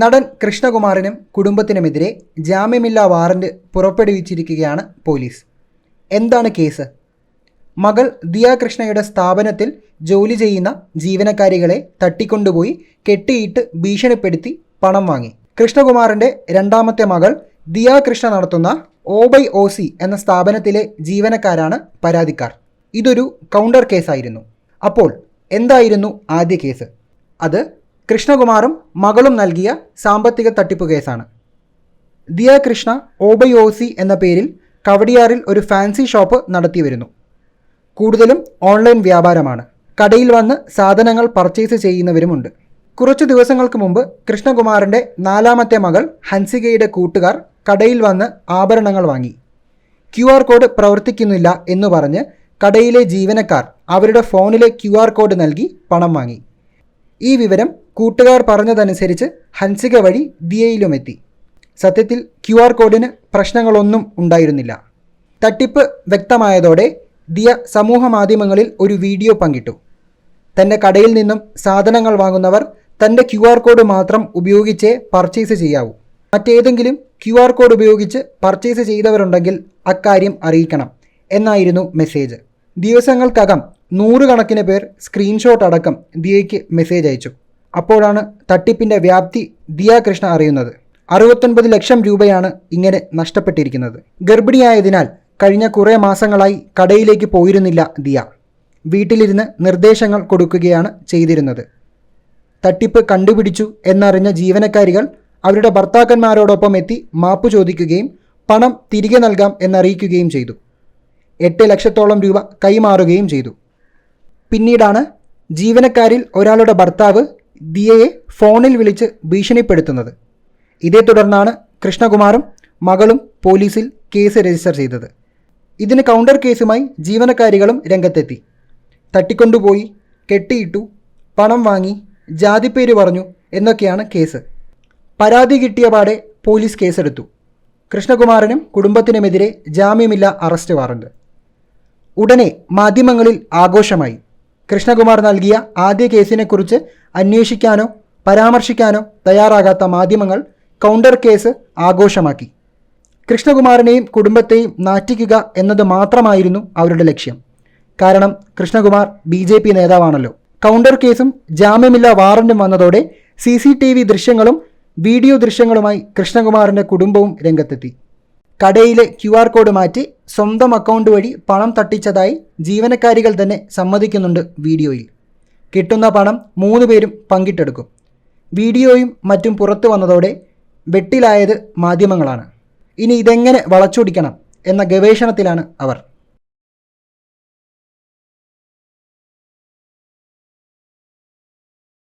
നടൻ കൃഷ്ണകുമാറിനും കുടുംബത്തിനുമെതിരെ ജാമ്യമില്ലാ വാറന്റ് പുറപ്പെടുവിച്ചിരിക്കുകയാണ് പോലീസ്. എന്താണ് കേസ്? മകൾ ദിയ കൃഷ്ണയുടെ സ്ഥാപനത്തിൽ ജോലി ചെയ്യുന്ന ജീവനക്കാരികളെ തട്ടിക്കൊണ്ടുപോയി കെട്ടിയിട്ട് ഭീഷണിപ്പെടുത്തി പണം വാങ്ങി. കൃഷ്ണകുമാറിന്റെ രണ്ടാമത്തെ മകൾ ദിയ കൃഷ്ണ നടത്തുന്ന ഒ ബൈ ഒ സി എന്ന സ്ഥാപനത്തിലെ ജീവനക്കാരാണ് പരാതിക്കാർ. ഇതൊരു കൗണ്ടർ കേസായിരുന്നു. അപ്പോൾ എന്തായിരുന്നു ആദ്യ കേസ്? അത് കൃഷ്ണകുമാറും മകളും നൽകിയ സാമ്പത്തിക തട്ടിപ്പ് കേസാണ്. ദിയ കൃഷ്ണ ഓബയോസി എന്ന പേരിൽ കവടിയാറിൽ ഒരു ഫാൻസി ഷോപ്പ് നടത്തി വരുന്നു കൂടുതലും ഓൺലൈൻ വ്യാപാരമാണ്. കടയിൽ വന്ന് സാധനങ്ങൾ പർച്ചേസ് ചെയ്യുന്നവരുമുണ്ട്. കുറച്ചു ദിവസങ്ങൾക്ക് മുമ്പ് കൃഷ്ണകുമാറിന്റെ നാലാമത്തെ മകൾ ഹൻസികയുടെ കൂട്ടുകാർ കടയിൽ വന്ന് ആഭരണങ്ങൾ വാങ്ങി. ക്യു ആർ കോഡ് പ്രവർത്തിക്കുന്നില്ല എന്ന് പറഞ്ഞ് കടയിലെ ജീവനക്കാർ അവരുടെ ഫോണിലെ ക്യു ആർ കോഡ് നൽകി പണം വാങ്ങി. ഈ വിവരം കൂട്ടുകാർ പറഞ്ഞതനുസരിച്ച് ഹൻസിക വഴി ദിയയിലുമെത്തി. സത്യത്തിൽ ക്യു ആർ കോഡിന് പ്രശ്നങ്ങളൊന്നും ഉണ്ടായിരുന്നില്ല. തട്ടിപ്പ് വ്യക്തമായതോടെ ദിയ സമൂഹ മാധ്യമങ്ങളിൽ ഒരു വീഡിയോ പങ്കിട്ടു. തന്റെ കടയിൽ നിന്നും സാധനങ്ങൾ വാങ്ങുന്നവർ തന്റെ ക്യു ആർ കോഡ് മാത്രം ഉപയോഗിച്ചേ പർച്ചേസ് ചെയ്യാവൂ. മറ്റേതെങ്കിലും ക്യു ആർ കോഡ് ഉപയോഗിച്ച് പർച്ചേസ് ചെയ്തവരുണ്ടെങ്കിൽ അക്കാര്യം അറിയിക്കണം എന്നായിരുന്നു മെസ്സേജ്. ദിവസങ്ങൾക്കകം നൂറുകണക്കിന് പേർ സ്ക്രീൻഷോട്ട് അടക്കം ദിയയ്ക്ക് മെസ്സേജ് അയച്ചു. അപ്പോഴാണ് തട്ടിപ്പിന്റെ വ്യാപ്തി ദിയാകൃഷ്ണ അറിയുന്നത്. അറുപത്തൊൻപത് ലക്ഷം രൂപയാണ് ഇങ്ങനെ നഷ്ടപ്പെട്ടിരിക്കുന്നത്. ഗർഭിണിയായതിനാൽ കഴിഞ്ഞ കുറേ മാസങ്ങളായി കടയിലേക്ക് പോയിരുന്നില്ല ദിയ. വീട്ടിലിരുന്ന് നിർദ്ദേശങ്ങൾ കൊടുക്കുകയാണ് ചെയ്തിരുന്നത്. തട്ടിപ്പ് കണ്ടുപിടിച്ചു എന്നറിഞ്ഞ ജീവനക്കാരികൾ അവരുടെ ഭർത്താക്കന്മാരോടൊപ്പം എത്തി മാപ്പ് ചോദിക്കുകയും പണം തിരികെ നൽകാം എന്നറിയിക്കുകയും ചെയ്തു. എട്ട് ലക്ഷത്തോളം രൂപ കൈമാറുകയും ചെയ്തു. പിന്നീടാണ് ജീവനക്കാരിൽ ഒരാളുടെ ഭർത്താവ് ദിയയെ ഫോണിൽ വിളിച്ച് ഭീഷണിപ്പെടുത്തുന്നത്. ഇതേ തുടർന്നാണ് കൃഷ്ണകുമാറും മകളും പോലീസിൽ കേസ് രജിസ്റ്റർ ചെയ്തത്. ഇതിന് കൗണ്ടർ കേസുമായി ജീവനക്കാരികളും രംഗത്തെത്തി. തട്ടിക്കൊണ്ടുപോയി കെട്ടിയിട്ടു പണം വാങ്ങി ജാതിപ്പേര് പറഞ്ഞു എന്നൊക്കെയാണ് കേസ്. പരാതി കിട്ടിയ പാടെ പോലീസ് കേസെടുത്തു. കൃഷ്ണകുമാറിനും കുടുംബത്തിനുമെതിരെ ജാമ്യമില്ല അറസ്റ്റ് വാറണ്ട്. ഉടനെ മാധ്യമങ്ങളിൽ ആഘോഷമായി. കൃഷ്ണകുമാർ നൽകിയ ആദ്യ കേസിനെക്കുറിച്ച് അന്വേഷിക്കാനോ പരാമർശിക്കാനോ തയ്യാറാകാത്ത മാധ്യമങ്ങൾ കൗണ്ടർ കേസ് ആഘോഷമാക്കി. കൃഷ്ണകുമാറിനെയും കുടുംബത്തെയും നാറ്റിക്കുക എന്നത് മാത്രമായിരുന്നു അവരുടെ ലക്ഷ്യം. കാരണം കൃഷ്ണകുമാർ ബി ജെ പി നേതാവാണല്ലോ. കൗണ്ടർ കേസും ജാമ്യമില്ലാ വാറന്റും വന്നതോടെ സി സി ടി വി ദൃശ്യങ്ങളും വീഡിയോ ദൃശ്യങ്ങളുമായി കൃഷ്ണകുമാറിന്റെ കുടുംബവും രംഗത്തെത്തി. കടയിലെ ക്യു ആർ കോഡ് മാറ്റി സ്വന്തം അക്കൗണ്ട് വഴി പണം തട്ടിച്ചതായി ജീവനക്കാരികൾ തന്നെ സമ്മതിക്കുന്നുണ്ട് വീഡിയോയിൽ. കിട്ടുന്ന പണം മൂന്ന് പേരും പങ്കിട്ടെടുക്കും. വീഡിയോയും മറ്റും പുറത്തു വന്നതോടെ വെട്ടിലായത് മാധ്യമങ്ങളാണ്. ഇനി ഇതെങ്ങനെ വളച്ചൊടിക്കണം എന്ന ഗവേഷണത്തിലാണ് അവർ.